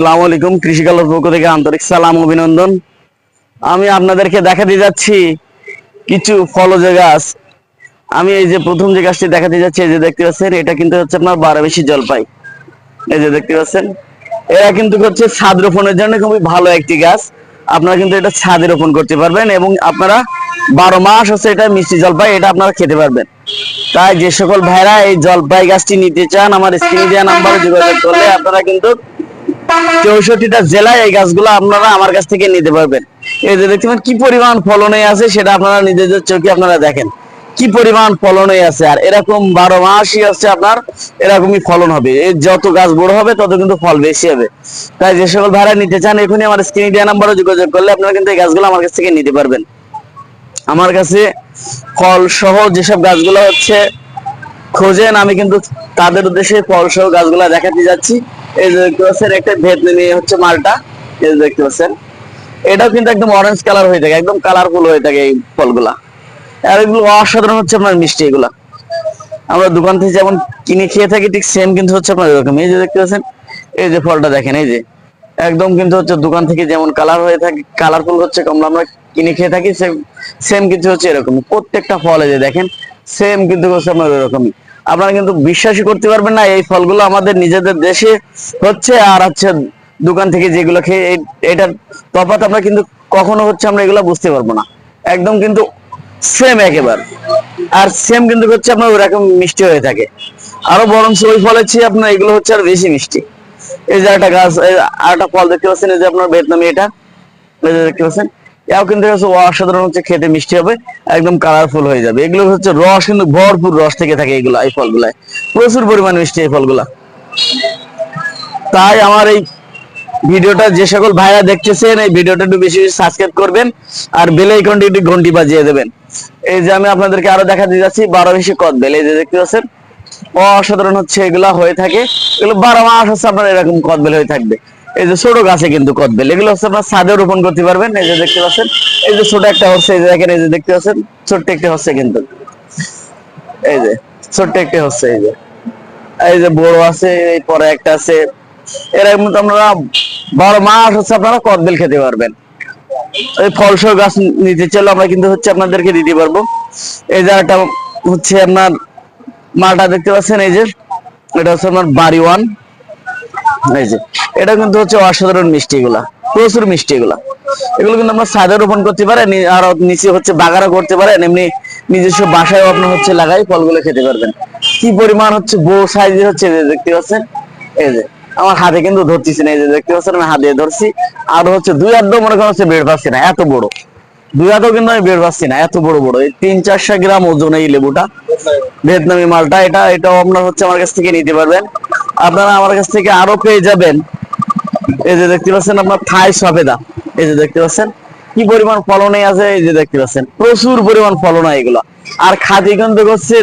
আসসালামু আলাইকুম কৃষি কালার পক্ষ থেকে আন্তরিক সালাম, অভিনন্দন। আমি আপনাদেরকে দেখাতে যাচ্ছি কিছু ফলজ গাছ। আমি এই যে প্রথম যে গাছটি দেখাতে যাচ্ছি, এই যে দেখতে পাচ্ছেন, এটা কিন্তু হচ্ছে আপনার বারোবেশি জলপাই। এই যে দেখতে পাচ্ছেন, এরা কিন্তু হচ্ছে ছাদ রোপণের জন্য খুবই ভালো একটি গাছ। আপনারা কিন্তু এটা ছাদে রোপণ করতে পারবেন এবং আপনারা বারো মাস হচ্ছে এটা মিষ্টি জলপাই, এটা আপনারা খেতে পারবেন। তাই যে সকল ভাইরা এই জলপাই গাছটি নিতে চান, আমার স্ক্রিনে দেওয়া নাম্বারে যোগাযোগ করলে আপনারা কিন্তু চৌষট্টিটা জেলায় এই গাছগুলো আপনারা আমার কাছ থেকে নিতে পারবেন। এই যে কি পরিমাণ ফলনে আছে সেটা আপনারা নিজেদের চোখে আপনারা দেখেন। কি পরিমাণ ফলনে আছে, আর এরকম বারো মাসই হচ্ছে আপনার এরকমই ফলন হবে। যত গাছ বড় হবে, তত কিন্তু ফল বেশি হবে। তাই যে সকল ভাড়া নিতে চান, এখনই আমার যোগাযোগ করলে আপনারা কিন্তু এই গাছগুলো আমার কাছ থেকে নিতে পারবেন। আমার কাছে ফল সহ যেসব গাছগুলো হচ্ছে, খোঁজেন, আমি কিন্তু তাদের উদ্দেশ্যে ফল সহ গাছগুলা দেখাতে যাচ্ছি। এই যে দেখতে পাচ্ছেন, একটা ভেতনি হচ্ছে মালটা। এই দেখতে পাচ্ছেন, এটাও কিন্তু একদম অরেঞ্জ কালার হয়ে থাকে, একদম কালারফুল হয়ে থাকে এই ফলগুলা। আর এগুলো অসাধারণ হচ্ছে আপনার মিষ্টি এগুলা। আমরা দোকান থেকে যেমন কিনে খেয়ে থাকি, ঠিক সেম কিন্তু হচ্ছে আপনার এরকম। এই যে দেখতে পাচ্ছেন, এই যে ফলটা দেখেন, এই যে। একদম কিন্তু হচ্ছে দোকান থেকে যেমন কালার হয়ে থাকে কালারফুল হচ্ছে কমলা, আমরা কিনে খেয়ে থাকি সেম সেম কিন্তু হচ্ছে এরকম। প্রত্যেকটা ফল এই যে দেখেন সেম কিন্তু হচ্ছে আপনার এরকমই। আপনারা কিন্তু বিশ্বাসই করতে পারবেন না, এই ফলগুলো আমাদের নিজেদের দেশে হচ্ছে আর হচ্ছে দোকান থেকে যেগুলো খেয়ে এটার তফাৎ আমরা কিন্তু কখনো হচ্ছে আমরা এগুলো বুঝতে পারব না। একদম কিন্তু সেম একেবারে। আর সেম কিন্তু হচ্ছে আপনার ওরকম মিষ্টি হয়ে থাকে। আরও বরং ওই ফলের চেয়ে আপনার এগুলো হচ্ছে আর বেশি মিষ্টি। এই যে একটা গাছ আর একটা ফল দেখতে পাচ্ছেন, এই যে আপনার ভিয়েতনামি এটা। দেখতে পাচ্ছেন। কিন্তু হচ্ছে অসাধারণ হচ্ছে খেতে, মিষ্টি হবে, একদম কালারফুল হয়ে যাবে। এগুলো হচ্ছে রস কিন্তু ভরপুর রস থেকে থাকে এগুলো, এই প্রচুর পরিমাণ মিষ্টি এই ফলগুলা। তাই আমার এই ভিডিওটা যে সকল ভাইরা দেখতেছেন, এই ভিডিওটা একটু বেশি বেশি সাবস্ক্রাইব করবেন, আর বেল আইকনটি একটু ঘন্টি বাজিয়ে দেবেন। এই যে আমি আপনাদেরকে আরও দেখাতে যাচ্ছি, বারো বেশি কদ বেল এই যে দেখতে পাচ্ছেন, অসাধারণ হচ্ছে এগুলা হয়ে থাকে। এগুলো বারো মাস হচ্ছে আপনার এরকম কদবেল হয়ে থাকবে। এই যে ছোট গাছে কিন্তু কদবেল, এগুলো হচ্ছে আপনার ছাদে রোপণ করতে পারবেন, এই যে দেখতে পাচ্ছেন। এই যে ছোট একটা হচ্ছে, এই যে দেখেন, এই যে দেখতে পাচ্ছেন, ছোট্ট একটা হচ্ছে কিন্তু। এই যে, ছোট্ট একটা হচ্ছে, এই যে। এই যে বড় আছে, এই পরে একটা আছে। এরকম আপনারা বারো মাস হচ্ছে আপনারা কদবেল খেতে পারবেন। এই ফলসহ গাছ নিতে চাইলে আমরা কিন্তু হচ্ছে আপনাদেরকে দিতে পারব। এই যে একটা হচ্ছে আপনার মালটা দেখতে পাচ্ছেন, এই যে, এটা হচ্ছে আপনার বাড়ি ওয়ান। এই যে, এটা কিন্তু হচ্ছে অসাধারণ মিষ্টি এগুলা প্রচুর মিষ্টি এগুলা এগুলো কিন্তু ছাদে রোপণ করতে পারেন আর নিচে হচ্ছে বাগানও করতে পারেন এমনি নিজস্ব বাসায় আপনার হচ্ছে লাগাই ফলগুলো খেতে পারবেন। কি পরিমাণ হচ্ছে হচ্ছে দেখতে পাচ্ছেন? এই যে, আমার হাতে কিন্তু ধরতেছি না, এই যে দেখতে পাচ্ছেন, আমি হাতে ধরছি। আর হচ্ছে দুই আধ মনে করেন হচ্ছে বের পাচ্ছি না, এত বড়। দুই হাতও কিন্তু আমি বের পাচ্ছি না, এত বড় বড়। এই তিন চারশো গ্রাম ওজন এই লেবুটা। ভিয়েতনামি মালটা, এটা, এটাও আপনার হচ্ছে আমার কাছ থেকে নিতে পারবেন। আপনারা আমার কাছ থেকে আরও পেয়ে যাবেন। এই যে দেখতে পাচ্ছেন আপনার থাই সফেদা। এই যে দেখতে পাচ্ছেন, কি পরিমাণ ফলনে আছে, এই যে দেখতে পাচ্ছেন, প্রচুর পরিমাণ ফলন হয় এগুলা। আর খাতি কিন্তু হচ্ছে,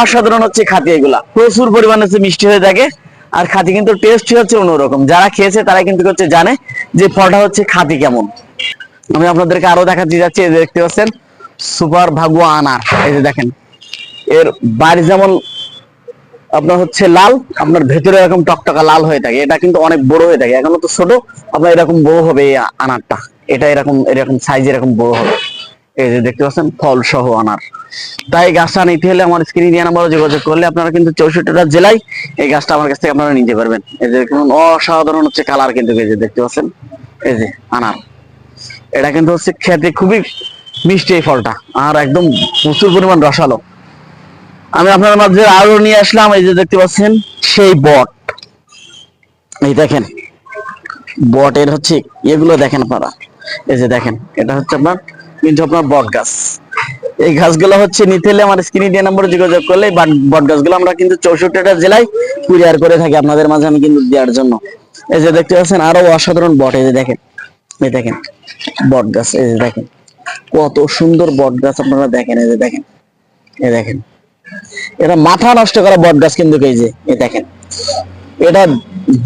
অসাধারণ হচ্ছে খাতি এগুলা। প্রচুর পরিমাণ হচ্ছে মিষ্টি হয়ে থাকে, আর খাতি কিন্তু টেস্ট হচ্ছে অন্যরকম। যারা খেয়েছে তারা কিন্তু হচ্ছে জানে যে ফলটা হচ্ছে খাতি কেমন। আমি আপনাদেরকে আরও দেখাতে যাচ্ছি, এই যে দেখতে পাচ্ছেন, সুপার ভাগুয়া আনার এই যে দেখেন, এর বাড়ি যেমন আপনার হচ্ছে লাল, আপনার ভেতরে এরকম টকটকা লাল হয়ে থাকে। এটা কিন্তু অনেক বড় হয়ে থাকে। এখনও তো ছোট, আপনার এরকম বড় হবে এই আনারটা। এটা এরকম এরকম সাইজ এরকম বড় হবে। এই যে দেখতে পাচ্ছেন ফল সহ আনার। তাই গাছটা নিতে হলে আমার স্ক্রিনে দিয়ে নাম্বারে যোগাযোগ করলে আপনারা কিন্তু চৌষট্টিটা জেলায় এই গাছটা আমার কাছ থেকে আপনারা নিতে পারবেন। এই যে অসাধারণ হচ্ছে কালার কিন্তু এই যে দেখতে পাচ্ছেন। এই যে আনার। এটা কিন্তু হচ্ছে খেতে খুবই মিষ্টি এই ফলটা। আর একদম প্রচুর পরিমাণ রসালো। আমি আপনার মাঝে আরও নিয়ে আসলাম, এই যে দেখতে পাচ্ছেন, সেই বট। এই দেখেন, বটের হচ্ছে, এগুলো দেখেন আপনারা। এই যে দেখেন, এটা হচ্ছে আপনার, কিন্তু আপনার বট গাছ। এই গাছগুলো হচ্ছে নিতে হলে আমার স্ক্রিনে দিয়ে নম্বরে যোগাযোগ করলে বাট- গাছগুলো আমরা কিন্তু চৌষট্টিটা জেলায় কুরিয়ার করে থাকি, আপনাদের মাঝে আমি কিন্তু দেওয়ার জন্য। এই যে দেখতে পাচ্ছেন, আরও অসাধারণ বট, এই যে দেখেন, এই দেখেন, বট গাছ, এই যে দেখেন। কত সুন্দর বট গাছ আপনারা দেখেন, এই যে দেখেন, এই দেখেন। এটা মাথা নষ্ট করা বট গাছ কিন্তু এই যে দেখেন। এটা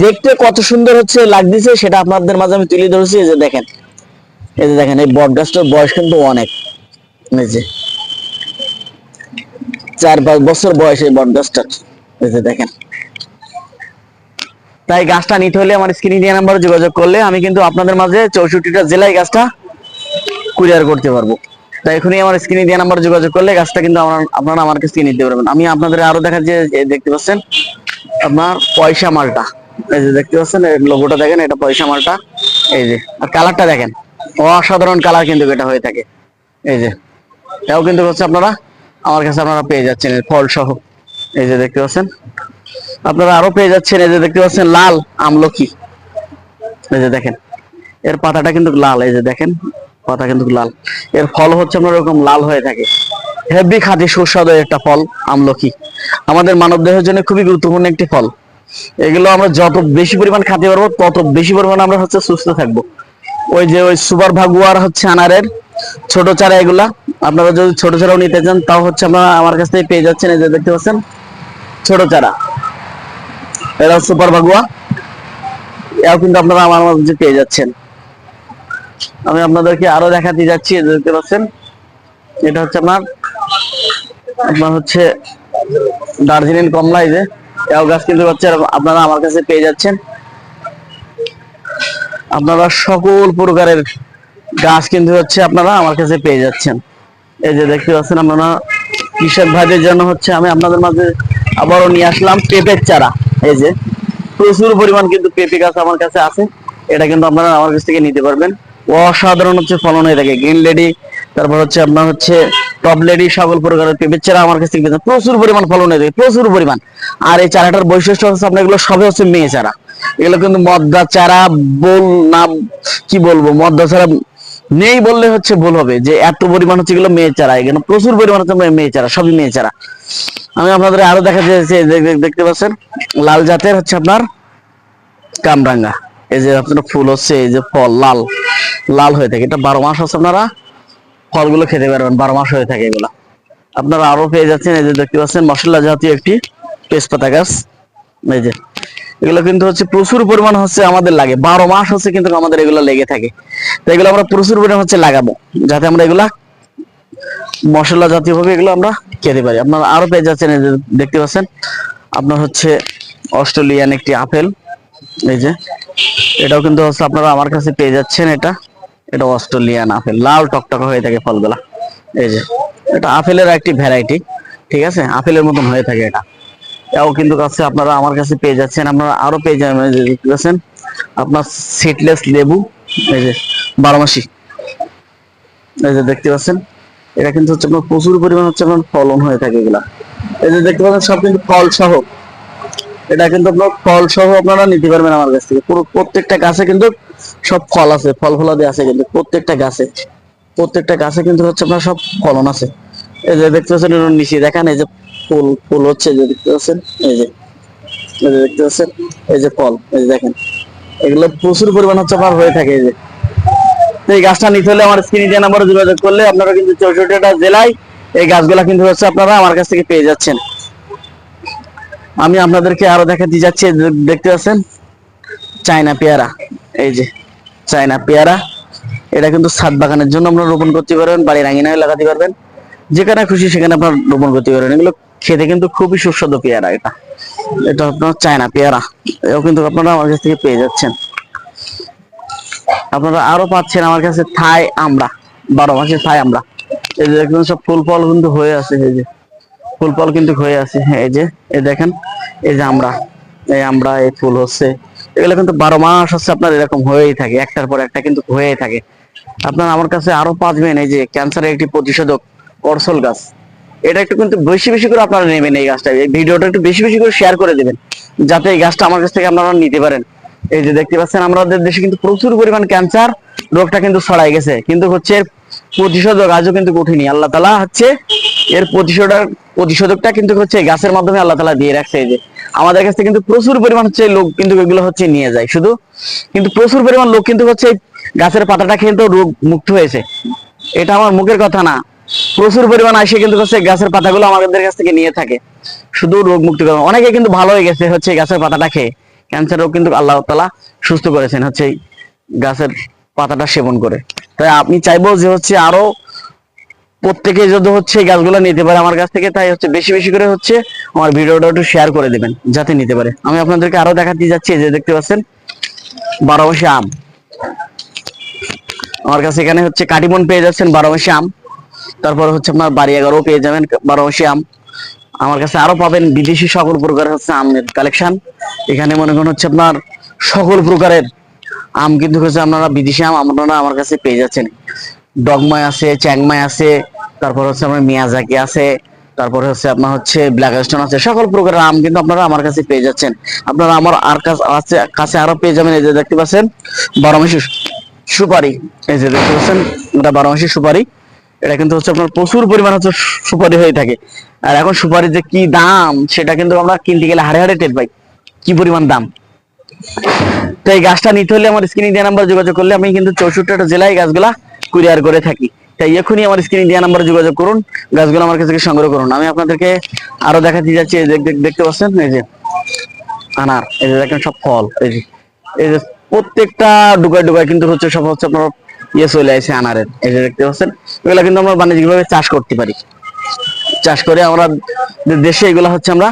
দেখতে কত সুন্দর হচ্ছে, লাগতেছে, সেটা আপনাদের মাঝে আমি তুলে ধরেছি, এই যে দেখেন। এই যে দেখেন, এই বট গাছটার বয়স কিন্তু অনেক। এই যে, চার পাঁচ বছর বয়স এই বট গাছটার। এই যে দেখেন। তাই গাছটা নিতে হলে আমার স্ক্রিনে দেওয়া নাম্বারে যোগাযোগ করলে আমি কিন্তু আপনাদের মাঝে চৌষট্টিটা জেলায় গাছটা কুরিয়ার করতে পারব। তাই এখনই আমার স্ক্রিনে দেওয়া নাম্বারে যোগাযোগ করলে গাছটা কিন্তু আপনারা আমার কাছ নিতে পারবেন। আমি আপনাদের আরও দেখা যে দেখতে পাচ্ছেন, আপনার পয়সা মালটা। এই যে দেখতে পাচ্ছেন লোগোটা দেখেন, এটা পয়সা মালটা। এই যে, আর কালারটা দেখেন, অসাধারণ কালার কিন্তু এটা হয়ে থাকে। এই যে, এটাও কিন্তু হচ্ছে আপনারা, আমার কাছে আপনারা পেয়ে যাচ্ছেন ফল সহ এই যে দেখতে পাচ্ছেন, আপনারা আরও পেয়ে যাচ্ছেন, এই যে দেখতে পাচ্ছেন, লাল আমলকি। এই যে দেখেন, এর পাতাটা কিন্তু লাল, এই যে দেখেন পাতা কিন্তু লাল। এর ফল হচ্ছে আপনার এরকম লাল হয়ে থাকে। হেভি খাঁটি সুস্বাদু একটা ফল, আমলকি। আমাদের মানব দেহের জন্য খুবই গুরুত্বপূর্ণ একটি ফল। এগুলো আমরা যত বেশি পরিমাণ খেতে পারব, তত বেশি পরিমাণ আমরা হচ্ছে সুস্থ থাকব। ওই যে ওই সুপার ভাগুয়ার হচ্ছে আনারের ছোট চারা এগুলা। আপনারা যদি ছোট চারাও নিতে চান, তাও হচ্ছে আপনারা আমার কাছ থেকে পেয়ে যাচ্ছেন, এই যে দেখতে পাচ্ছেন, ছোট চারা। এটা সুপার ভাগুয়া। এও কিন্তু আপনারা আমার মাঝে পেয়ে যাচ্ছেন। আমি আপনাদেরকে আরও দেখাতে যাচ্ছি দেখতে পাচ্ছেন। এটা হচ্ছে আপনার আপনার হচ্ছে দার্জিলিং কমলা, এই যে। এও গাছ কিন্তু হচ্ছে আপনারা আমার কাছে পেয়ে যাচ্ছেন। আপনারা সকল প্রকারের গাছ কিন্তু হচ্ছে আপনারা আমার কাছে পেয়ে যাচ্ছেন। এই যে দেখতে পাচ্ছেন আপনারা, কৃষক ভাইদের জন্য হচ্ছে আমি আপনাদের মাঝে আবারও নিয়ে আসলাম পেঁপের চারা। এই যে প্রচুর পরিমাণ কিন্তু পেঁপে গাছ আমার কাছে আছে, এটা কিন্তু আপনারা আমার কাছ থেকে নিতে পারবেন। অসাধারণ হচ্ছে ফলন হয়ে থাকে গ্রিন লেডি তারপর হচ্ছে আপনার হচ্ছে টপ লেডি সকল প্রকারের পেঁপের চারা আমার কাছ প্রচুর পরিমাণ ফলন হয়ে থাকে প্রচুর পরিমাণ। আর এই চারাটার বৈশিষ্ট্য হচ্ছে আপনার এগুলো সবই হচ্ছে মেয়ে চারা। এগুলো কিন্তু মদ্দা চারা, বল না কি বলব, মদ্দা চারা নেই বললে হচ্ছে ভুল হবে যে এত পরিমাণ হচ্ছে এগুলো মেয়ে চারা, এখানে প্রচুর পরিমাণ হচ্ছে মেয়ে চারা, সবই মেয়ে চারা। আমি আপনাদের আরও দেখা যাচ্ছে দেখতে পাচ্ছেন, লাল জাতের হচ্ছে আপনার কামরাঙ্গা। এই যে আপনার ফুল হচ্ছে, এই যে ফল, লাল লাল হয়ে থাকে। এটা বারো মাস হচ্ছে আপনারা? ফলগুলো খেতে পারবেন, বারো মাস হয়ে থাকে এগুলা। আপনারা আরও পেয়ে যাচ্ছেন, এই যে দেখতে পাচ্ছেন মশলা জাতীয় একটি তেজপাতা গাছ। এই যে, এগুলো কিন্তু হচ্ছে প্রচুর পরিমাণ হচ্ছে আমাদের লাগে। বারো মাস হচ্ছে কিন্তু আমাদের এগুলো লেগে থাকে। তো এগুলো আমরা প্রচুর পরিমাণ হচ্ছে লাগাবো, যাতে আমরা এগুলা মশলা জাতীয় ভাবে এগুলো আমরা খেতে পারি। আপনারা আরও পেয়ে যাচ্ছেন, এই যে দেখতে পাচ্ছেন, আপনার হচ্ছে অস্ট্রেলিয়ান একটি আপেল। এই যে এটাও কিন্তু হচ্ছে আপনারা আমার কাছে পেয়ে যাচ্ছেন এটা। এটা অস্ট্রেলিয়ান আপেল, লাল টকটকা হয়ে থাকে ফলগুলা। এই যে, এটা আপেলের একটি ভ্যারাইটি ঠিক আছে? আপেলের মতন হয়ে থাকে এটা। এটাও কিন্তু কাছে আপনারা আমার কাছে পেয়ে যাচ্ছেন, আপনারা আরও পেয়ে পাচ্ছেন? আপনার সিটলেস লেবু, এই যে, বারোমাসি। এই যে দেখতে পাচ্ছেন? এটা কিন্তু হচ্ছে আপনার প্রচুর পরিমাণ হচ্ছে আপনার ফলন হয়ে থাকে এগুলা। এই যে দেখতে পাচ্ছেন, সব কিন্তু ফল সহ এটা কিন্তু ফল সহ আপনারা নিতে পারবেন আমার কাছ থেকে। পুরো প্রত্যেকটা গাছে কিন্তু সব ফল আছে, ফল ফলাদি আছে কিন্তু প্রত্যেকটা গাছে। প্রত্যেকটা গাছে কিন্তু হচ্ছে আপনার সব ফলন আছে। এই যে দেখতে পাচ্ছেন এর নিচে দেখেন, এই যে ফুল ফুল হচ্ছে যে দেখতে পাচ্ছেন, এই যে এই যে দেখতে পাচ্ছেন, এই যে ফল, এই যে দেখেন। এগুলো প্রচুর পরিমাণ হচ্ছে আপনার হয়ে থাকে, এই যে। এই গাছটা নিতে হলে আমার স্ক্রিনে যে নাম্বারে যোগাযোগ করলে আপনারা কিন্তু চৌষট্টিটা জেলায় এই গাছগুলা কিন্তু হচ্ছে আপনারা আমার কাছ থেকে পেয়ে যাচ্ছেন। আমি আপনাদেরকে আরও দেখাতে যাচ্ছি দেখতে পাচ্ছেন? চায়না পেয়ারা। এই যে, চায়না পেয়ারা। এটা কিন্তু ছাদ বাগানের জন্য আপনারা রোপণ করতে পারবেন বাড়ির আঙিনায় লাগাতে পারবেন। যেখানে খুশি সেখানে আপনার রোপণ করতে পারবেন। এগুলো খেতে কিন্তু খুবই সুস্বাদু পেয়ারা এটা। এটা আপনার চায়না পেয়ারা। এও কিন্তু আপনারা আমার কাছ থেকে পেয়ে যাচ্ছেন। আপনারা আরও পাচ্ছেন আমার কাছে থাই আমরা, বারো মাসে থাই আমরা। এই যে সব ফুল ফল কিন্তু হয়ে আছে, এই যে। ফুল ফল কিন্তু হয়ে আছে। হ্যাঁ, এই যে এই দেখেন এই যে আমরা এই আমরা এই ফুল হচ্ছে। এগুলো কিন্তু বারো মাস হচ্ছে আপনার এরকম হয়েই থাকে একটার পর একটা কিন্তু হয়েই থাকে। আপনার আমার কাছে আরও পাঁচবেন এই যে ক্যান্সারের একটি প্রতিষেধক করসল গাছ। এটা একটু কিন্তু বেশি বেশি করে আপনারা নেবেন এই গাছটা। এই ভিডিওটা একটু বেশি বেশি করে শেয়ার করে দেবেন যাতে এই গাছটা আমার কাছ থেকে আপনারা নিতে পারেন। এই যে দেখতে পাচ্ছেন আমাদের দেশে কিন্তু প্রচুর পরিমাণ ক্যান্সার রোগটা কিন্তু ছড়াই গেছে। কিন্তু হচ্ছে প্রতিষেধক আজও কিন্তু কঠিনই আল্লাহ তালা হচ্ছে এর প্রতিষেধক প্রতিষেধকটা কিন্তু হচ্ছে গাছের মাধ্যমে আল্লাহ তালা দিয়ে রাখছে এই যে। আমাদের কাছে কিন্তু প্রচুর পরিমাণ হচ্ছে লোক কিন্তু এগুলো হচ্ছে নিয়ে যায়। শুধু কিন্তু প্রচুর পরিমাণ লোক কিন্তু হচ্ছে গাছের পাতাটা খেয়ে তো রোগ মুক্ত হয়েছে। এটা আমার মুখের কথা না। প্রচুর পরিমাণ আসে কিন্তু হচ্ছে গাছের পাতাগুলো আমাদের কাছ থেকে নিয়ে থাকে। শুধু রোগ মুক্তি করে। অনেকে কিন্তু ভালো হয়ে গেছে হচ্ছে গাছের পাতাটা খেয়ে। ক্যান্সার রোগ কিন্তু আল্লাহ তালা সুস্থ করেছেন হচ্ছে গাছের পাতাটা সেবন করে। তাই আপনি চাইব যে হচ্ছে আরও প্রত্যেকে যদি হচ্ছে এই গাছগুলো নিতে পারে আমার কাছ থেকে, তাই হচ্ছে বেশি বেশি করে হচ্ছে আমার ভিডিওটা একটু শেয়ার করে দেবেন, যাতে নিতে পারে। আমি আপনাদেরকে আরও দেখাতে যাচ্ছি যে দেখতে পাচ্ছেন বারো মাসে আম। আমার কাছে এখানে হচ্ছে কাটিমন পেয়ে যাচ্ছেন বারো মাসে আম। তারপর হচ্ছে আপনার বাড়ি এগারো পেয়ে যাবেন বারো মাসে আম। আমার কাছে আরও পাবেন বিদেশি সকল প্রকার হচ্ছে আমের কালেকশন এখানে মনে করেন হচ্ছে আপনার সকল প্রকারের আম কিন্তু হচ্ছে আপনারা বিদেশি আম আপনারা আমার কাছে পেয়ে যাচ্ছেন। ডগমাই আছে, চ্যাংমাই আছে তারপর হচ্ছে আপনার মিয়াজাকি আছে, তারপরে হচ্ছে আপনার হচ্ছে ব্ল্যাক স্টোন আছে, সকল প্রকারের আম কিন্তু আপনারা আমার কাছে পেয়ে যাচ্ছেন। আপনারা আমার আর কাছে কাছে আরও পেয়ে যাবেন, এই যে দেখতে পাচ্ছেন বারো মাসি সুপারি। এই যে দেখতে পাচ্ছেন, এটা বারো মাসি সুপারি। এটা কিন্তু হচ্ছে আপনার প্রচুর পরিমাণ হচ্ছে সুপারি হয়ে থাকে। আর এখন সুপারির যে কি দাম, সেটা কিন্তু আমরা কিনতে গেলে হাড়ে হাড়ে টের পাই। কি পরিমাণ দাম। তো এই গাছটা নিতে হলে আমার স্ক্রিনে দেওয়া নাম্বার যোগাযোগ করলে আমি কিন্তু চৌষট্টিটা জেলায় গাছগুলা কুরিয়ার করে থাকি। তাই এখনই আমার স্ক্রিনে দেওয়া নাম্বারে যোগাযোগ করুন, গাছগুলো আমার কাছ সংগ্রহ করুন। আমি আপনাদেরকে আরও দেখাতে যাচ্ছি দেখতে পাচ্ছেন? এই যে আনার, এই যে দেখেন সব ফল, এই যে এই যে প্রত্যেকটা ডুকায় ডুকায় কিন্তু হচ্ছে সব হচ্ছে আপনার ইয়ে চলে আসে আনারের এই যে দেখতে পাচ্ছেন? এগুলো কিন্তু আমরা বাণিজ্যিক ভাবে চাষ করতে পারি। চাষ করে আমরা দেশে এগুলো হচ্ছে আমরা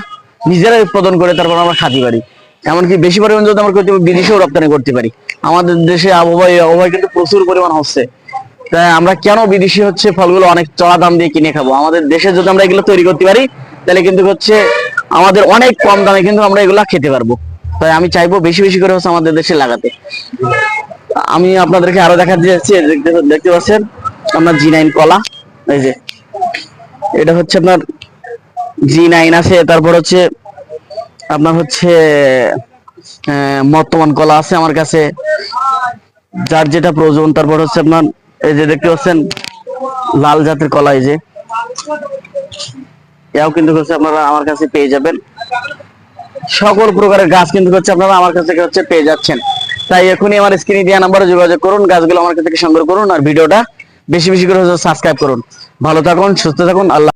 নিজেরাই উৎপাদন করে তারপর আমরা খাতে পারি এমনকি বেশি পরিমাণ যদি আমরা বিদেশেও রপ্তানি করতে পারি। আমাদের দেশে আবহাওয়া আবহাওয়া কিন্তু প্রচুর পরিমাণ হচ্ছে। আমরা কেন বিদেশি হচ্ছে ফলগুলো অনেক চড়া দাম দিয়ে কিনে খাব? আমাদের দেশে যদি আমরা এগুলো তৈরি করতে পারি, তাহলে কিন্তু হচ্ছে আমাদের অনেক কম দামে কিন্তু আমরা এগুলা খেতে পারব। তাই আমি চাইব বেশি বেশি করে হচ্ছে আমাদের দেশে লাগাতে। আমি আপনাদেরকে আরও দেখা যাচ্ছি দেখতে পাচ্ছেন আপনার জি নাইন কলা, এই যে। এটা হচ্ছে আপনার জি নাইন আছে, তারপর হচ্ছে আপনার হচ্ছে বর্তমান কলা আছে আমার কাছে। যার যেটা প্রয়োজন, তারপর হচ্ছে আপনার এই যে দেখতে পাচ্ছেন, লাল জাতের কলা এই যে। এও কিন্তু হচ্ছে আপনারা আমার কাছে পেয়ে যাবেন। সকল প্রকারের গাছ কিন্তু হচ্ছে আপনারা আমার কাছে হচ্ছে পেয়ে যাচ্ছেন। তাই এখনই আমার স্ক্রিনে দেওয়া নাম্বারে যোগাযোগ করুন, গাছগুলো আমার কাছ থেকে সংগ্রহ করুন, আর ভিডিওটা বেশি বেশি করে সাবস্ক্রাইব করুন। ভালো থাকুন, সুস্থ থাকুন, আল্লাহ